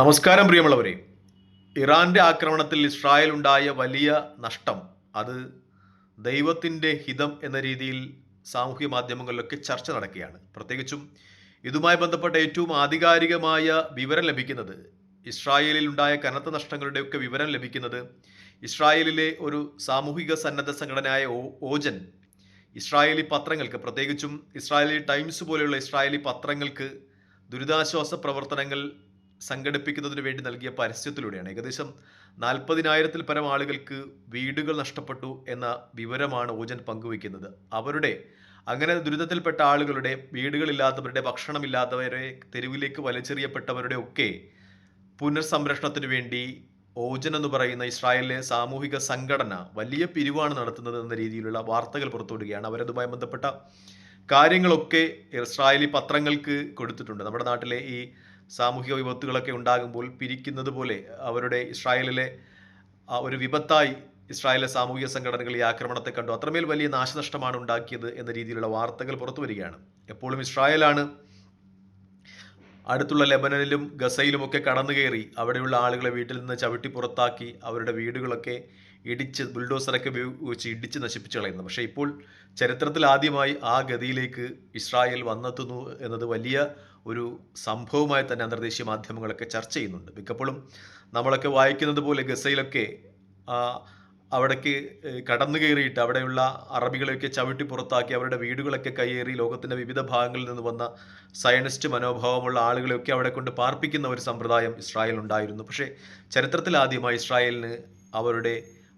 നമസ്കാരം പ്രിയമുള്ളവരെ. ഇറാന്റെ ആക്രമണത്തിൽ ഇസ്രായേൽ ഉണ്ടായ വലിയ നഷ്ടം. അത് ദൈവത്തിന്റെ ഹിതം എന്ന രീതിയിൽ സാമൂഹ്യ മാധ്യമങ്ങളിലൊക്കെ ചർച്ച നടക്കുകയാണ്. പ്രത്യേകിച്ചും ഇതുമായി ബന്ധപ്പെട്ട ഏറ്റവും ആധികാരികമായ വിവരം ലഭിക്കുന്നത് ഇസ്രായേലിൽ ഉണ്ടായ കനത്ത നഷ്ടങ്ങളുടെയൊക്കെ വിവരം ലഭിക്കുന്നത് ഇസ്രായേലിലെ ഒരു സാമൂഹിക സന്നദ്ധ സംഘടനയായ ഓജൻ ഇസ്രായേലി പത്രങ്ങൾക്ക്. പ്രത്യേകിച്ചും ഇസ്രായേലി ടൈംസ് പോലെയുള്ള ഇസ്രായേലി പത്രങ്ങൾക്ക് ദുരിതാശ്വാസ പ്രവർത്തനങ്ങൾ സംഘടിപ്പിക്കുന്നതിന് വേണ്ടി നൽകിയ പരസ്യത്തിലൂടെയാണ്. ഏകദേശം നാൽപ്പതിനായിരത്തിൽ പരം ആളുകൾക്ക് വീടുകൾ നഷ്ടപ്പെട്ടു എന്ന വിവരമാണ് ഓജൻ പങ്കുവയ്ക്കുന്നത്. അവരുടെ അങ്ങനെ ദുരിതത്തിൽപ്പെട്ട ആളുകളുടെ വീടുകളില്ലാത്തവരുടെ ഭക്ഷണമില്ലാത്തവരെ തെരുവിലേക്ക് വലിച്ചെറിയപ്പെട്ടവരുടെ ഒക്കെ പുനർസംരക്ഷണത്തിന് വേണ്ടി ഓജൻ എന്ന് പറയുന്ന ഇസ്രായേലിലെ സാമൂഹിക സംഘടന വലിയ പിരിവാണ് നടത്തുന്നത് എന്ന രീതിയിലുള്ള വാർത്തകൾ പുറത്തുവിടുകയാണ്. അവരതുമായി ബന്ധപ്പെട്ട കാര്യങ്ങളൊക്കെ ഇസ്രായേലി പത്രങ്ങൾക്ക് കൊടുത്തിട്ടുണ്ട്. നമ്മുടെ നാട്ടിലെ ഈ സാമൂഹിക വിപത്തുകളൊക്കെ ഉണ്ടാകുമ്പോൾ പിരിക്കുന്നത് പോലെ അവരുടെ ഇസ്രായേലിലെ ഒരു വിപത്തായി ഇസ്രായേലിലെ സാമൂഹിക സംഘടനകൾ ഈ ആക്രമണത്തെ കണ്ടു. അത്രമേൽ വലിയ നാശനഷ്ടമാണ് ഉണ്ടാക്കിയത് എന്ന രീതിയിലുള്ള വാർത്തകൾ പുറത്തു വരികയാണ്. എപ്പോഴും ഇസ്രായേലാണ് അടുത്തുള്ള ലെബനനിലും ഗസയിലുമൊക്കെ കടന്നു കയറി അവിടെയുള്ള ആളുകളെ വീട്ടിൽ നിന്ന് ചവിട്ടി പുറത്താക്കി അവരുടെ വീടുകളൊക്കെ ഇടിച്ച് ബുൾഡോസറൊക്കെ ഉപയോഗിച്ച് ഇടിച്ച് നശിപ്പിച്ചു കളയുന്നത്. പക്ഷേ ഇപ്പോൾ ചരിത്രത്തിൽ ആദ്യമായി ആ ഗതിയിലേക്ക് ഇസ്രായേൽ വന്നെത്തുന്നു എന്നത് വലിയ ഒരു സംഭവമായി തന്നെ അന്തർദേശീയ മാധ്യമങ്ങളൊക്കെ ചർച്ച ചെയ്യുന്നുണ്ട്. മിക്കപ്പോഴും നമ്മളൊക്കെ വായിക്കുന്നത് പോലെ ഗസയിലൊക്കെ അവിടേക്ക് കടന്നു കയറിയിട്ട് അവിടെയുള്ള അറബികളെയൊക്കെ ചവിട്ടി പുറത്താക്കി അവരുടെ വീടുകളൊക്കെ കയ്യേറി ലോകത്തിന്റെ വിവിധ ഭാഗങ്ങളിൽ നിന്ന് വന്ന സയനിസ്റ്റ് മനോഭാവമുള്ള ആളുകളെയൊക്കെ അവിടെ കൊണ്ട് പാർപ്പിക്കുന്ന ഒരു സമ്പ്രദായം ഇസ്രായേൽ ഉണ്ടായിരുന്നു പക്ഷേ ചരിത്രത്തിൽ ആദ്യമായി ഇസ്രായേലിന് അവരുടെ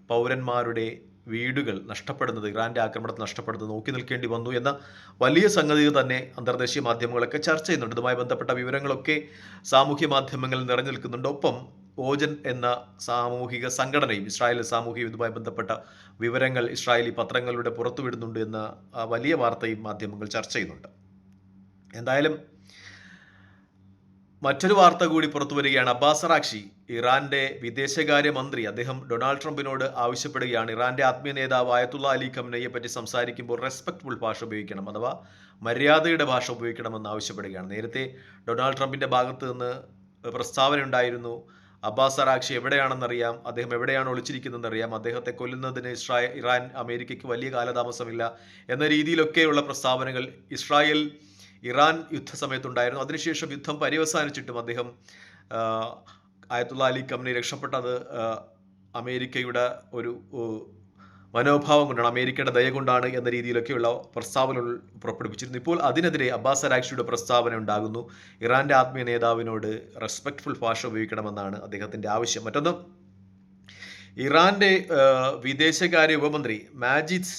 പൗരന്മാരുടെ വീടുകൾ നഷ്ടപ്പെടുന്നത് ഇറാന്റെ ആക്രമണത്തിൽ നഷ്ടപ്പെടുന്നത് നോക്കി നിൽക്കേണ്ടി വന്നു എന്ന വലിയ സംഗതി തന്നെ അന്തർദേശീയ മാധ്യമങ്ങളൊക്കെ ചർച്ച ചെയ്യുന്നുണ്ട്. ഇതുമായി ബന്ധപ്പെട്ട വിവരങ്ങളൊക്കെ സാമൂഹ്യ മാധ്യമങ്ങളിൽ നിറഞ്ഞു നിൽക്കുന്നുണ്ട്. ഒപ്പം ഓജൻ എന്ന സാമൂഹിക സംഘടനയും ഇസ്രായേൽ സാമൂഹിക ഇതുമായി ബന്ധപ്പെട്ട വിവരങ്ങൾ ഇസ്രായേലി പത്രങ്ങളിലൂടെ പുറത്തുവിടുന്നുണ്ട് എന്ന വലിയ വാർത്തയും മാധ്യമങ്ങൾ ചർച്ച ചെയ്യുന്നുണ്ട്. എന്തായാലും മറ്റൊരു വാർത്ത കൂടി പുറത്തു വരികയാണ്. അബ്ബാസ് റാക്ഷി ഇറാന്റെ വിദേശകാര്യമന്ത്രി അദ്ദേഹം ഡൊണാൾഡ് ട്രംപിനോട് ആവശ്യപ്പെടുകയാണ്. ഇറാന്റെ ആത്മീയ നേതാവ് ആയത്തുള്ള അലി ഖംനയെ പറ്റി സംസാരിക്കുമ്പോൾ റെസ്പെക്ട്ഫുൾ ഭാഷ ഉപയോഗിക്കണം അഥവാ മര്യാദയുടെ ഭാഷ ഉപയോഗിക്കണമെന്ന് ആവശ്യപ്പെടുകയാണ്. നേരത്തെ ഡൊണാൾഡ് ട്രംപിന്റെ ഭാഗത്ത് നിന്ന് പ്രസ്താവന ഉണ്ടായിരുന്നു. അബ്ബാസ് അറാക്ഷി എവിടെയാണെന്നറിയാം. അദ്ദേഹം എവിടെയാണ് ഒളിച്ചിരിക്കുന്നതെന്നറിയാം. അദ്ദേഹത്തെ കൊല്ലുന്നതിന് ഇസ്രായേൽ ഇറാൻ അമേരിക്കയ്ക്ക് വലിയ കാലതാമസമില്ല എന്ന രീതിയിലൊക്കെയുള്ള പ്രസ്താവനകൾ ഇസ്രായേൽ ഇറാൻ യുദ്ധസമയത്തുണ്ടായിരുന്നു. അതിനുശേഷം യുദ്ധം പര്യവസാനിച്ചിട്ടും അദ്ദേഹം ആയത്തുള്ള അലി കമ്പനി രക്ഷപ്പെട്ടത് അമേരിക്കയുടെ ഒരു മനോഭാവം കൊണ്ടാണ് അമേരിക്കയുടെ ദയ കൊണ്ടാണ് എന്ന രീതിയിലൊക്കെയുള്ള പ്രസ്താവനകൾ പുറപ്പെടുവിച്ചിരുന്നു. ഇപ്പോൾ അതിനെതിരെ അബ്ബാസ് അരാക്ഷിയുടെ പ്രസ്താവന ഉണ്ടാകുന്നു. ഇറാന്റെ ആത്മീയ നേതാവിനോട് റെസ്പെക്ട്ഫുൾ ഭാഷ ഉപയോഗിക്കണമെന്നാണ് അദ്ദേഹത്തിന്റെ ആവശ്യം. മറ്റൊന്ന് ഇറാന്റെ വിദേശകാര്യ ഉപമന്ത്രി മാജിദ്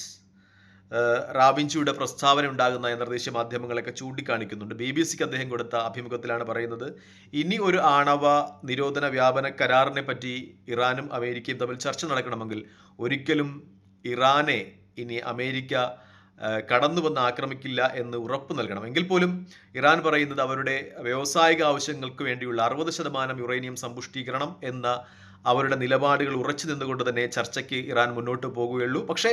റാബിൻചിയുടെ പ്രസ്താവന ഉണ്ടാകുന്ന നിർദ്ദേശ മാധ്യമങ്ങളൊക്കെ ചൂണ്ടിക്കാണിക്കുന്നുണ്ട്. ബി ബി സിക്ക് അദ്ദേഹം കൊടുത്ത അഭിമുഖത്തിലാണ് പറയുന്നത് ഇനി ഒരു ആണവ നിരോധന വ്യാപന കരാറിനെ പറ്റി ഇറാനും അമേരിക്കയും തമ്മിൽ ചർച്ച നടക്കണമെങ്കിൽ ഒരിക്കലും ഇറാനെ ഇനി അമേരിക്ക കടന്നു വന്ന് ആക്രമിക്കില്ല എന്ന് ഉറപ്പ് നൽകണം. എങ്കിൽ പോലും ഇറാൻ പറയുന്നത് അവരുടെ വ്യാവസായിക ആവശ്യങ്ങൾക്ക് വേണ്ടിയുള്ള അറുപത് ശതമാനം യുറേനിയം സമ്പുഷ്ടീകരണം എന്ന അവരുടെ നിലപാടുകൾ ഉറച്ചു നിന്നുകൊണ്ട് തന്നെ ചർച്ചയ്ക്ക് ഇറാൻ മുന്നോട്ട് പോകുകയുള്ളൂ. പക്ഷേ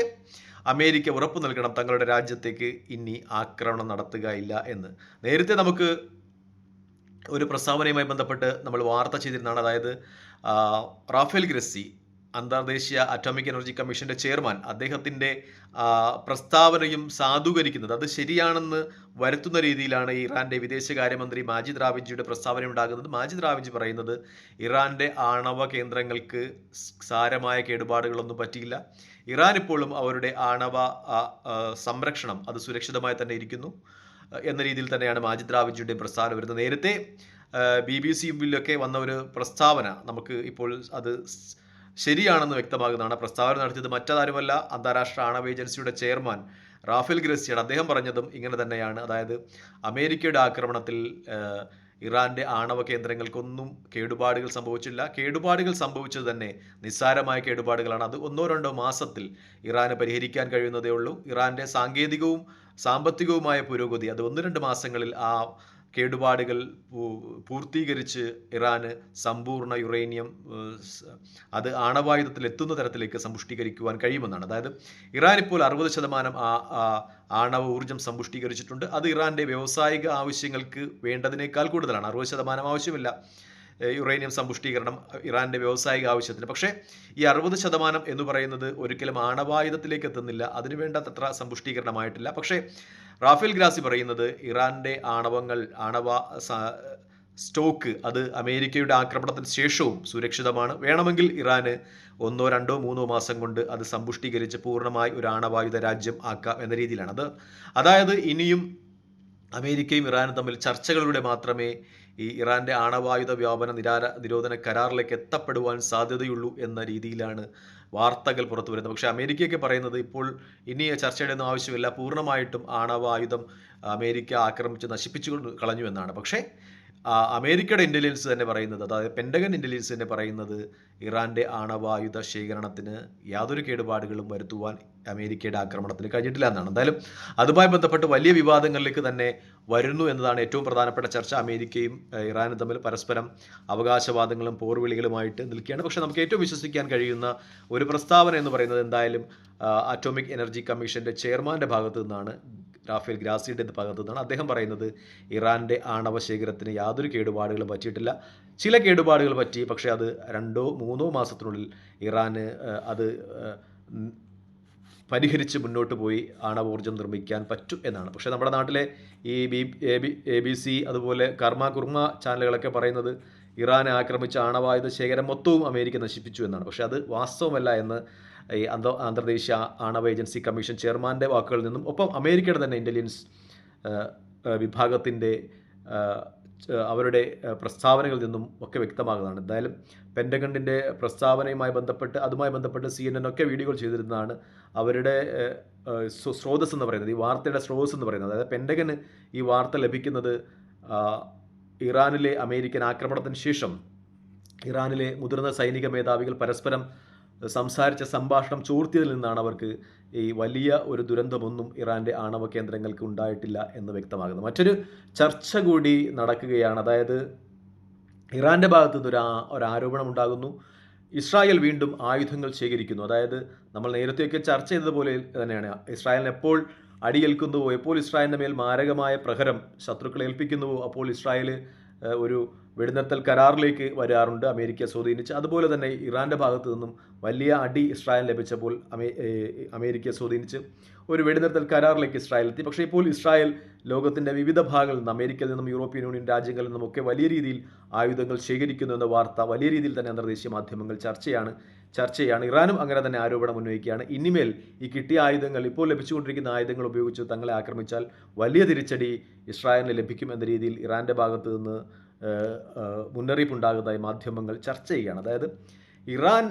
അമേരിക്ക ഉറപ്പു നൽകണം തങ്ങളുടെ രാജ്യത്തേക്ക് ഇനി ആക്രമണം നടത്തുകയില്ല എന്ന്. നേരത്തെ നമുക്ക് ഒരു പ്രസ്താവനയുമായി ബന്ധപ്പെട്ട് നമ്മൾ വാർത്ത ചെയ്തിരുന്നതാണ്. അതായത് റാഫേൽ ഗ്രസ്സി അന്താർദേശീയ അറ്റോമിക് എനർജി കമ്മീഷന്റെ ചെയർമാൻ അദ്ദേഹത്തിന്റെ പ്രസ്താവനയും സാധൂകരിക്കുന്നത് അത് ശരിയാണെന്ന് വരുത്തുന്ന രീതിയിലാണ് ഇറാന്റെ വിദേശകാര്യമന്ത്രി മാജിദ് റാവിജിയുടെ പ്രസ്താവന ഉണ്ടാകുന്നത്. മാജിദ് റാവിജി പറയുന്നത് ഇറാന്റെ ആണവ കേന്ദ്രങ്ങൾക്ക് സാരമായ കേടുപാടുകളൊന്നും പറ്റിയില്ല. ഇറാൻ ഇപ്പോഴും അവരുടെ ആണവ സംരക്ഷണം അത് സുരക്ഷിതമായി തന്നെ ഇരിക്കുന്നു. എന്ന രീതിയിൽ തന്നെയാണ് മാജിദ് റാവിജിയുടെ പ്രസ്താവന വരുന്നത്. നേരത്തെ ബി ബി സിയിലൊക്കെ വന്ന ഒരു പ്രസ്താവന നമുക്ക് ഇപ്പോൾ അത് ശരിയാണെന്ന് വ്യക്തമാകുന്നതാണ്. പ്രസ്താവന നടത്തിയത് മറ്റാരുമല്ല അന്താരാഷ്ട്ര ആണവ ഏജൻസിയുടെ ചെയർമാൻ റാഫേൽ ഗ്രസിയാണ്. അദ്ദേഹം പറഞ്ഞതും ഇങ്ങനെ തന്നെയാണ്. അതായത് അമേരിക്കയുടെ ആക്രമണത്തിൽ ഇറാന്റെ ആണവ കേന്ദ്രങ്ങൾക്കൊന്നും കേടുപാടുകൾ സംഭവിച്ചില്ല. കേടുപാടുകൾ സംഭവിച്ചത് തന്നെ നിസ്സാരമായ കേടുപാടുകളാണ്. അത് ഒന്നോ രണ്ടോ മാസത്തിൽ ഇറാന് പരിഹരിക്കാൻ കഴിയുന്നതേ ഉള്ളൂ. ഇറാന്റെ സാങ്കേതികവും സാമ്പത്തികവുമായ പുരോഗതി അത് ഒന്ന് രണ്ട് മാസങ്ങളിൽ ആ കേടുപാടുകൾ പൂർത്തീകരിച്ച് ഇറാന് സമ്പൂർണ യുറേനിയം അത് ആണവായുധത്തിൽ എത്തുന്ന തരത്തിലേക്ക് സമ്പുഷ്ടീകരിക്കുവാൻ കഴിയുമെന്നാണ്. അതായത് ഇറാൻ ഇപ്പോൾ അറുപത് ശതമാനം ആണവ ഊർജം സമ്പുഷ്ടീകരിച്ചിട്ടുണ്ട്. അത് ഇറാന്റെ വ്യാവസായിക ആവശ്യങ്ങൾക്ക് വേണ്ടതിനേക്കാൾ കൂടുതലാണ്. അറുപത് ശതമാനം ആവശ്യമില്ല യുറേനിയം സമ്പുഷ്ടീകരണം ഇറാന്റെ വ്യാവസായിക ആവശ്യത്തിന്. പക്ഷേ ഈ അറുപത് ശതമാനം എന്ന് പറയുന്നത് ഒരിക്കലും ആണവായുധത്തിലേക്ക് എത്തുന്നില്ല. അതിന് വേണ്ടത്ര സമ്പുഷ്ടീകരണമായിട്ടില്ല. പക്ഷേ റാഫേൽ ഗ്രാസി പറയുന്നത് ഇറാന്റെ ആണവങ്ങൾ ആണവ സ്റ്റോക്ക് അത് അമേരിക്കയുടെ ആക്രമണത്തിന് ശേഷവും സുരക്ഷിതമാണ്. വേണമെങ്കിൽ ഇറാന് ഒന്നോ രണ്ടോ മൂന്നോ മാസം കൊണ്ട് അത് സമ്പുഷ്ടീകരിച്ച് പൂർണമായി ഒരു ആണവായുധ രാജ്യം ആക്കാം എന്ന രീതിയിലാണ്. അത് അതായത് ഇനിയും അമേരിക്കയും ഇറാനും തമ്മിൽ ചർച്ചകളിലൂടെ മാത്രമേ ഈ ഇറാന്റെ ആണവായുധ വ്യാപന നിരാര നിരോധന കരാറിലേക്ക് എത്തപ്പെടുവാൻ സാധ്യതയുള്ളൂ എന്ന രീതിയിലാണ് വാർത്തകൾ പുറത്തു വരുന്നത് പക്ഷേ അമേരിക്കയൊക്കെ പറയുന്നത് ഇപ്പോൾ ഇനി ചർച്ചയുടെ ഒന്നും ആവശ്യമില്ല. പൂർണമായിട്ടും ആണവായുധം അമേരിക്ക ആക്രമിച്ച് നശിപ്പിച്ചു കളഞ്ഞു എന്നാണ്. പക്ഷേ അമേരിക്കയുടെ ഇന്റലിജൻസ് തന്നെ പറയുന്നത് അതായത് പെൻഡഗൻ ഇന്റലിജൻസ് തന്നെ പറയുന്നത് ഇറാന്റെ ആണവായുധ ശേഖരണത്തിന് യാതൊരു കേടുപാടുകളും വരുത്തുവാൻ അമേരിക്കയുടെ ആക്രമണത്തിന് കഴിഞ്ഞിട്ടില്ല എന്നാണ്. എന്തായാലും അതുമായി ബന്ധപ്പെട്ട് വലിയ വിവാദങ്ങളിലേക്ക് തന്നെ വരുന്നു എന്നതാണ് ഏറ്റവും പ്രധാനപ്പെട്ട ചർച്ച. അമേരിക്കയും ഇറാനും തമ്മിൽ പരസ്പരം അവകാശവാദങ്ങളും പോർവിളികളുമായിട്ട് നിൽക്കുകയാണ്. പക്ഷേ നമുക്ക് ഏറ്റവും വിശ്വസിക്കാൻ കഴിയുന്ന ഒരു പ്രസ്താവന എന്ന് പറയുന്നത് എന്തായാലും അറ്റോമിക് എനർജി കമ്മീഷന്റെ ചെയർമാന്റെ ഭാഗത്തു നിന്നാണ് റാഫേൽ ഗ്രാസിയുടെ ഭാഗത്തു നിന്നാണ് അദ്ദേഹം പറയുന്നത് ഇറാന്റെ ആണവ ശേഖരത്തിന് യാതൊരു കേടുപാടുകളും പറ്റിയിട്ടില്ല. ചില കേടുപാടുകൾ പറ്റി പക്ഷേ അത് രണ്ടോ മൂന്നോ മാസത്തിനുള്ളിൽ ഇറാന് അത് പരിഹരിച്ച് മുന്നോട്ട് പോയി ആണവോർജം നിർമ്മിക്കാൻ പറ്റും എന്നാണ്. പക്ഷേ നമ്മുടെ നാട്ടിലെ ഈ B A B A B C അതുപോലെ കർമ്മ കുർമ്മ ചാനലുകളൊക്കെ പറയുന്നത് ഇറാനെ ആക്രമിച്ച ആണവായുധ ശേഖരം മൊത്തവും അമേരിക്ക നശിപ്പിച്ചു എന്നാണ്. പക്ഷേ അത് വാസ്തവമല്ല എന്ന് ഈ അന്ത അന്തർദേശീയ ആണവ ഏജൻസി കമ്മീഷൻ ചെയർമാന്റെ വാക്കുകളിൽ നിന്നും ഒപ്പം അമേരിക്കയുടെ തന്നെ ഇന്റലിജൻസ് വിഭാഗത്തിന്റെ അവരുടെ പ്രസ്താവനകളിൽ നിന്നും ഒക്കെ വ്യക്തമാകുന്നതാണ്. എന്തായാലും പെൻഡഗണിന്റെ പ്രസ്താവനയുമായി ബന്ധപ്പെട്ട് അതുമായി ബന്ധപ്പെട്ട് സി എൻ എൻ ഒക്കെ വീഡിയോകൾ ചെയ്തിരുന്നതാണ് അവരുടെ സ്രോതസ് എന്ന് പറയുന്നത് ഈ വാർത്തയുടെ സ്രോതസ് എന്ന് പറയുന്നത്. അതായത് പെൻഡഗന് ഈ വാർത്ത ലഭിക്കുന്നത് ഇറാനിലെ അമേരിക്കൻ ആക്രമണത്തിന് ശേഷം ഇറാനിലെ മുതിർന്ന സൈനിക മേധാവികൾ പരസ്പരം സംസാരിച്ച സംഭാഷണം ചോർത്തിയതിൽ നിന്നാണ് അവർക്ക് ഈ വലിയ ഒരു ദുരന്തമൊന്നും ഇറാന്റെ ആണവ കേന്ദ്രങ്ങൾക്ക് ഉണ്ടായിട്ടില്ല എന്ന് വ്യക്തമാകുന്നത്. മറ്റൊരു ചർച്ച കൂടി നടക്കുകയാണ്. അതായത് ഇറാന്റെ ഭാഗത്തു നിന്ന് ഒരു ആരോപണം ഉണ്ടാകുന്നു. ഇസ്രായേൽ വീണ്ടും ആയുധങ്ങൾ ശേഖരിക്കുന്നു. അതായത് നമ്മൾ നേരത്തെയൊക്കെ ചർച്ച ചെയ്തതുപോലെ തന്നെയാണ്. ഇസ്രായേലിന് എപ്പോൾ അടിയേൽക്കുന്നുവോ എപ്പോൾ ഇസ്രായേലിന്റെ മേൽ മാരകമായ പ്രഹരം ശത്രുക്കളെ ഏൽപ്പിക്കുന്നുവോ അപ്പോൾ ഇസ്രായേൽ ഒരു വെടിനിർത്തൽ കരാറിലേക്ക് വരാറുണ്ട് അമേരിക്ക സ്വാധീനിച്ച് അതുപോലെ തന്നെ ഇറാന്റെ ഭാഗത്തു നിന്നും വലിയ അടി ഇസ്രായേൽ ലഭിച്ചപ്പോൾ അമേ അമേരിക്ക സ്വാധീനിച്ച് ഒരു വെടിനിർത്തൽ കരാറിലേക്ക് ഇസ്രായേൽ എത്തി. പക്ഷേ ഇപ്പോൾ ഇസ്രായേൽ ലോകത്തിന്റെ വിവിധ ഭാഗങ്ങളിൽ നിന്നും അമേരിക്കയിൽ നിന്നും യൂറോപ്യൻ യൂണിയൻ രാജ്യങ്ങളിൽ നിന്നും ഒക്കെ വലിയ രീതിയിൽ ആയുധങ്ങൾ ശേഖരിക്കുന്നു എന്ന വാർത്ത വലിയ രീതിയിൽ തന്നെ അന്തർദേശീയ മാധ്യമങ്ങൾ ചർച്ചയാണ് ചർച്ചയാണ്. ഇറാനും അങ്ങനെ തന്നെ ആരോപണം ഉന്നയിക്കുകയാണ്. ഇനിമേൽ ഈ കിട്ടിയ ആയുധങ്ങൾ ഇപ്പോൾ ലഭിച്ചുകൊണ്ടിരിക്കുന്ന ആയുധങ്ങൾ ഉപയോഗിച്ച് തങ്ങളെ ആക്രമിച്ചാൽ വലിയ തിരിച്ചടി ഇസ്രായേലിന് ലഭിക്കും എന്ന രീതിയിൽ ഇറാന്റെ ഭാഗത്തു നിന്ന് മുന്നറിയിപ്പുണ്ടാകുന്നതായി മാധ്യമങ്ങൾ ചർച്ച ചെയ്യുകയാണ്. അതായത് ഇറാൻ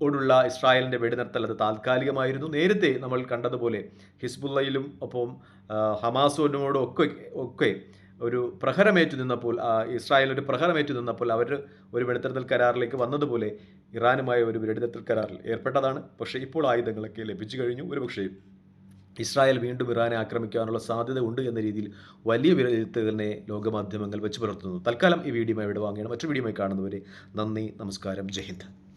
ഓടുള്ള ഇസ്രായേലിന്റെ വെടിനിർത്തൽ അത് താൽക്കാലികമായിരുന്നു. നേരത്തെ നമ്മൾ കണ്ടതുപോലെ ഹിസ്ബുല്ലയിലും ഒപ്പം ആ, ഹമാസോനോടും ഒക്കെ ഒക്കെ ഒരു പ്രഹരമേറ്റു നിന്നപ്പോൾ ഇസ്രായേൽ ഒരു പ്രഹരമേറ്റു നിന്നപ്പോൾ അവർ ഒരു വെടിനിർത്തൽ കരാറിലേക്ക് വന്നതുപോലെ ഇറാനുമായി ഒരു വെടിനിർത്തൽ കരാറിൽ ഏർപ്പെട്ടതാണ്. പക്ഷേ ഇപ്പോൾ ആയുധങ്ങളൊക്കെ ലഭിച്ചു കഴിഞ്ഞു. ഒരുപക്ഷേ ഇസ്രായേൽ വീണ്ടും ഇറാനെ ആക്രമിക്കാനുള്ള സാധ്യത ഉണ്ട് എന്ന രീതിയിൽ വലിയ വിലയിരുത്തൽ തന്നെ ലോകമാധ്യമങ്ങൾ വെച്ച് പുലർത്തുന്നു. തൽക്കാലം ഈ വീഡിയോ ഇവിടെ വാങ്ങിയാണ് മറ്റു വീഡിയോയുമായി കാണുന്നവരെ നന്ദി നമസ്കാരം. ജയ് ഹിന്ദ്.